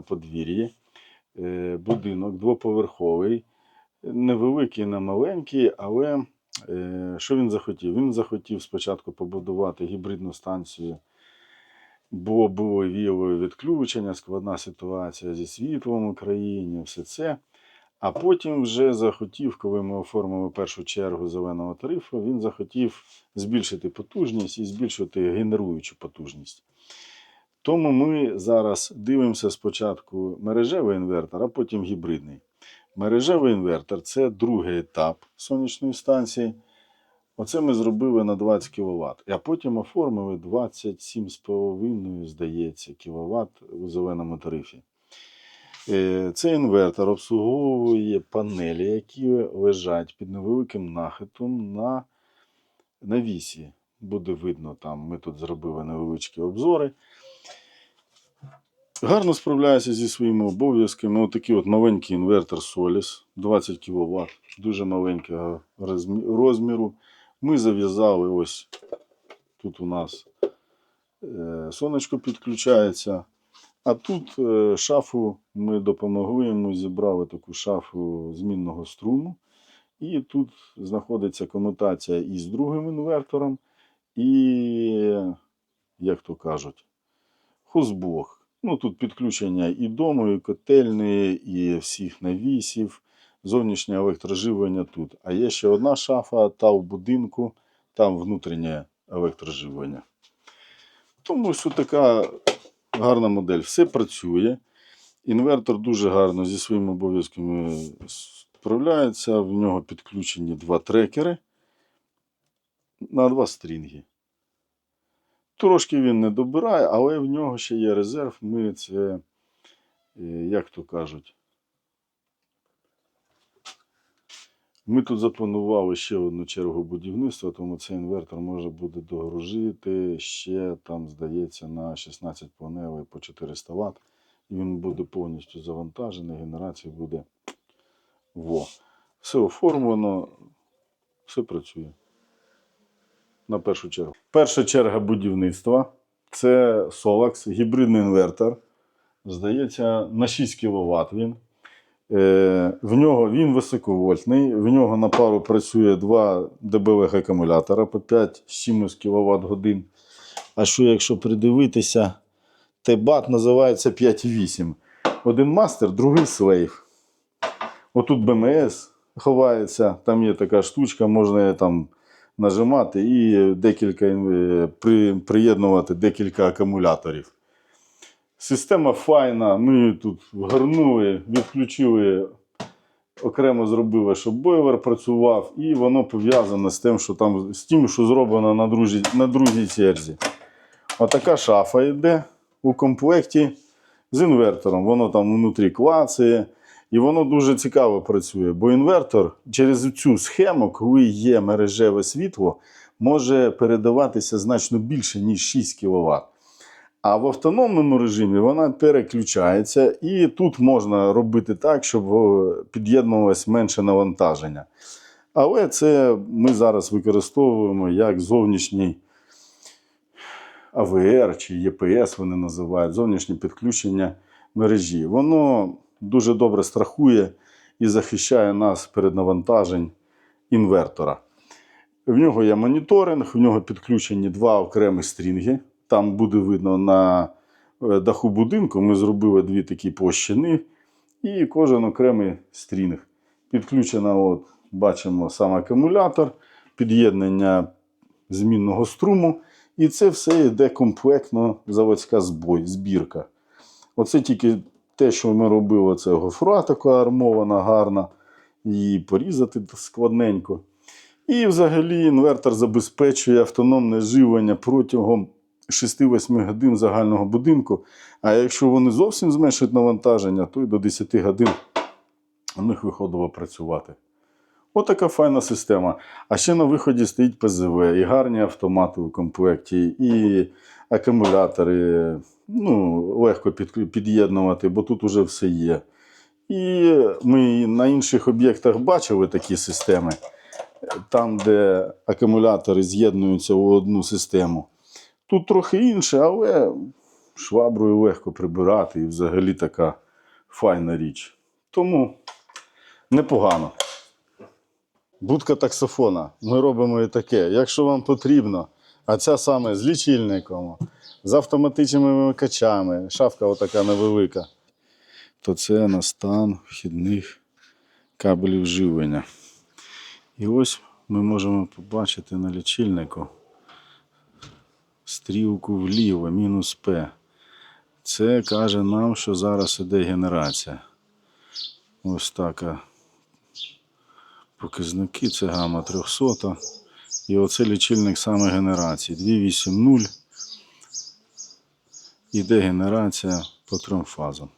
подвір'ї. Е, Будинок двоповерховий, невеликий, не маленький, але е, що він захотів? Він захотів спочатку побудувати гібридну станцію, бо було віялове відключення, складна ситуація зі світлом в Україні, все це. А потім вже захотів, коли ми оформили першу чергу зеленого тарифу, він захотів збільшити потужність і збільшити генеруючу потужність. Тому ми зараз дивимося спочатку мережевий інвертор, а потім гібридний. Мережевий інвертор це другий етап сонячної станції. Оце ми зробили на 20 кВт, а потім оформили 27,5, здається, кВт у зеленому тарифі. Е, Цей інвертор обслуговує панелі, які лежать під невеликим нахитом на навісі. Буде видно, там ми тут зробили невеличкі обзори. Гарно справляється зі своїми обов'язками. Отакий от маленький інвертор Solis 20 кВт, дуже маленького розміру. Ми зав'язали ось тут у нас е, сонечко підключається. А тут е, шафу ми допомогли йому, зібрали таку шафу змінного струму. І тут знаходиться комутація із другим інвертором, і, як то кажуть, хозблок. Ну, тут підключення і дому, і котельної, і всіх навісів, зовнішнє електроживлення тут. А є ще одна шафа, та в будинку, там внутрішнє електроживлення. Тому ось така гарна модель. Все працює. Інвертор дуже гарно зі своїми обов'язками справляється. В нього підключені два трекери на два стрінги. Трошки він не добирає, але в нього ще є резерв. Ми це, е, як то кажуть, ми тут запланували ще одну чергу будівництва, тому цей інвертор може буде догружити ще, там, здається, на 16 панелей по 400 Вт. І він буде повністю завантажений, генерація буде во. Все оформлено, все працює. На першу чергу. Перша черга будівництва це Solax, гібридний інвертор. Здається, на 6 кВт він. Е, в нього він високовольтний, в нього на пару працює два дБВГ акумулятора по 5 з чимось кВт годин. А що якщо придивитися, Т-бат називається 5,8. Один мастер, другий слейв. Отут БМС ховається, там є така штучка, можна там нажимати і декілька, е, при, приєднувати декілька акумуляторів. Система файна. Ми тут вгорнули, відключили, окремо зробили, щоб бойлер працював, і воно пов'язане з тим, що там з тим, що зроблено на другій, на другій черзі. Отака шафа йде у комплекті з інвертором. Воно там внутрі клацає. І воно дуже цікаво працює, бо інвертор через цю схему, коли є мережеве світло, може передаватися значно більше, ніж 6 кВт. А в автономному режимі вона переключається, і тут можна робити так, щоб о, під'єднувалось менше навантаження. Але це ми зараз використовуємо як зовнішній АВР чи ЄПС, вони називають зовнішнє підключення мережі. Воно дуже добре страхує і захищає нас перед навантажень інвертора. В нього є моніторинг, в нього підключені два окремі стрінги. Там буде видно на е, даху будинку. Ми зробили дві такі площини, і кожен окремий стрінг. Підключено, от, бачимо сам акумулятор, під'єднання змінного струму. І це все йде комплектно заводська збірка. Оце тільки те, що ми робили, це гофра така армована, гарна, її порізати складненько. І взагалі інвертор забезпечує автономне живлення протягом 6-8 годин загального будинку. А якщо вони зовсім зменшують навантаження, то й до 10 годин у них виходило працювати. Отака файна система. А ще на виході стоїть ПЗВ, і гарні автомати у комплекті, і акумулятори. Ну, легко під'єднувати, бо тут уже все є. І ми на інших об'єктах бачили такі системи, там, де акумулятори з'єднуються у одну систему. Тут трохи інше, але шваброю легко прибирати і взагалі така файна річ. Тому непогано. Будка таксофона. Ми робимо і таке. Якщо вам потрібно, а ця саме з лічильником, з автоматичними вимикачами, шафка отака невелика, то це на стан вхідних кабелів живлення. І ось ми можемо побачити на лічильнику стрілку вліво, мінус П. Це каже нам, що зараз іде генерація. Ось така показники, це гама 300. І оце лічильник саме генерації. 280. Іде генерація по трьом фазам.